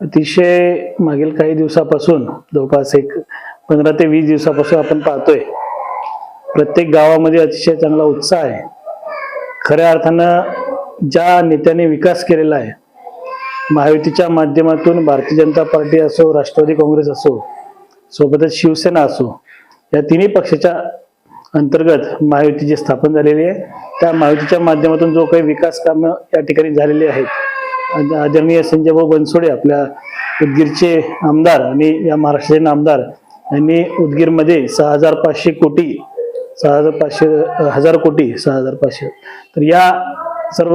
अतिशय मागील काही दिवसापासून जवळपास एक पंधरा ते वीस दिवसापासून आपण पाहतोय प्रत्येक गावामध्ये अतिशय चांगला उत्साह आहे. खऱ्या अर्थानं ज्या नेत्याने विकास केलेला आहे महायुतीच्या माध्यमातून भारतीय जनता पार्टी असो राष्ट्रवादी काँग्रेस असो सोबतच शिवसेना असो या तिन्ही पक्षाच्या अंतर्गत महायुतीची स्थापन झालेली आहे. त्या महायुतीच्या माध्यमातून जो काही विकास कामं या ठिकाणी झालेली आहेत आदरणीय संजय भाऊ बनसोडे आपल्या उदगीरचे आमदार आणि या महाराष्ट्राचे आमदार यांनी उदगीरमध्ये सहा हजार पाचशे कोटी सहा हजार पाचशे हजार कोटी सहा हजार पाचशे. तर या सर्व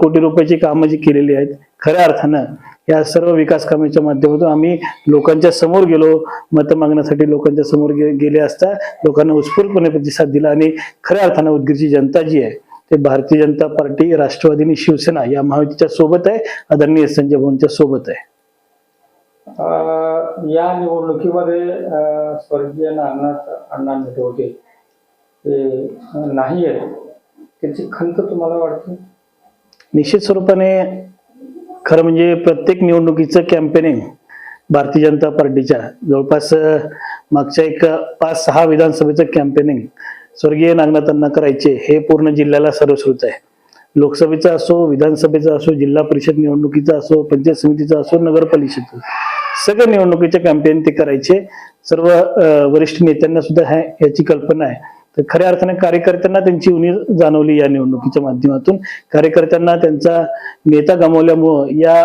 कोटी रुपयाची कामं जी केलेली आहेत खऱ्या अर्थानं या सर्व विकास कामाच्या माध्यमातून आम्ही लोकांच्या समोर गेलो मतं मागण्यासाठी लोकांच्या समोर गे- गेले असता लोकांना उत्स्फूर्तपणे प्रतिसाद दिला आणि खऱ्या अर्थानं उदगीरची जनता जी आहे ते भारतीय जनता पार्टी राष्ट्रवादी आणि शिवसेना या महायुतीच्या सोबत आहे. आदरणीय संजय भाऊंच्या सोबत आहे. या निवडणुकीमध्ये स्वर्गीय नागनाथ अण्णा होते ते नाही आहेत. त्याची खंत तुम्हाला वाटते? निश्चित स्वरूपाने खरं म्हणजे प्रत्येक निवडणुकीचं कॅम्पेनिंग भारतीय जनता पार्टीच्या जवळपास मागच्या एक पाच सहा विधानसभेचं कॅम्पेनिंग स्वर्गीय नागनाथांना करायचे हे पूर्ण जिल्ह्याला सर्वश्रुत आहे. लोकसभेचा असो विधानसभेचा असो जिल्हा परिषद निवडणुकीचा असो पंचायत समितीचा असो नगर परिषद सगळ्या निवडणुकीचे कॅम्पेन ते करायचे. सर्व वरिष्ठ नेत्यांना सुद्धा ह्या याची कल्पना आहे. तर खऱ्या अर्थाने कार्यकर्त्यांना त्यांची उणीव जाणवली या निवडणुकीच्या माध्यमातून. कार्यकर्त्यांना त्यांचा नेता गमावल्यामुळं या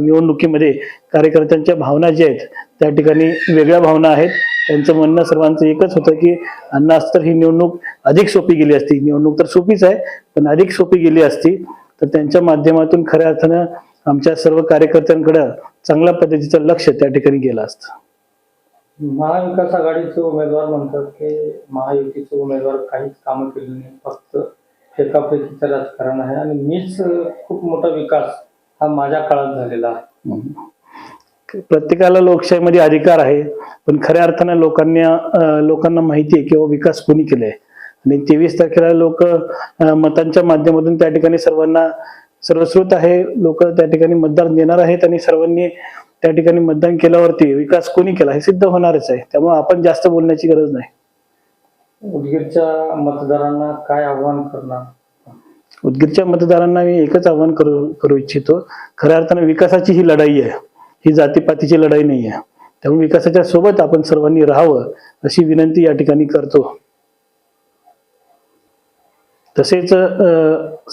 निवडणुकीमध्ये कार्यकर्त्यांच्या भावना ज्या आहेत त्या ठिकाणी वेगळ्या भावना आहेत. त्यांचं म्हणणं सर्वांचं एकच होतं की अण्णा तर ही निवडणूक अधिक सोपी गेली असती. निवडणूक तर सोपीच आहे पण अधिक सोपी गेली असती. तर त्यांच्या माध्यमातून खऱ्या अर्थानं आमच्या सर्व कार्यकर्त्यांकडं चांगल्या पद्धतीचं लक्ष त्या ठिकाणी गेलं असतं. महाविकास आघाडीचे उमेदवार म्हणतात की महायुतीचे उमेदवार काहीच कामं केली नाही फक्त फेकाफेकीचं राजकारण आहे. आणि मीच खूप मोठा विकास हा माझ्या काळात झालेला आहे. प्रत्येकाला लोकशाहीमध्ये अधिकार आहे पण खऱ्या अर्थानं लोकांना लोकांना माहिती आहे किंवा विकास कोणी केलाय? आणि तेवीस तारखेला लोक मतांच्या माध्यमातून त्या ठिकाणी सर्वांना सर्वश्रुत आहे लोक त्या ठिकाणी मतदान देणार आहेत आणि सर्वांनी त्या ठिकाणी मतदान केल्यावरती विकास कोणी केला हे सिद्ध होणारच आहे. त्यामुळे आपण जास्त बोलण्याची गरज नाही. उदगीरच्या मतदारांना काय आव्हान करणार? उदगीरच्या मतदारांना मी एकच आवाहन करू करू इच्छितो. खऱ्या अर्थानं विकासाची ही लढाई आहे. ही जातीपातीची लढाई नाही आहे त्यामुळे विकासाच्या सोबत आपण सर्वांनी राहावं अशी विनंती या ठिकाणी करतो. तसेच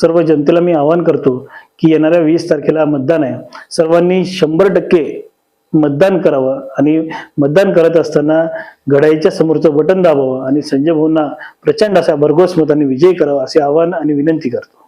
सर्व जनतेला मी आवाहन करतो की येणाऱ्या वीस तारखेला मतदान आहे. सर्वांनी शंभर टक्के मतदान करावं आणि मतदान करत असताना घडाईच्या समोरचं बटन दाबावं आणि संजय भाऊंना प्रचंड असा भरघोस मताने विजयी करावा असे आवाहन आणि विनंती करतो.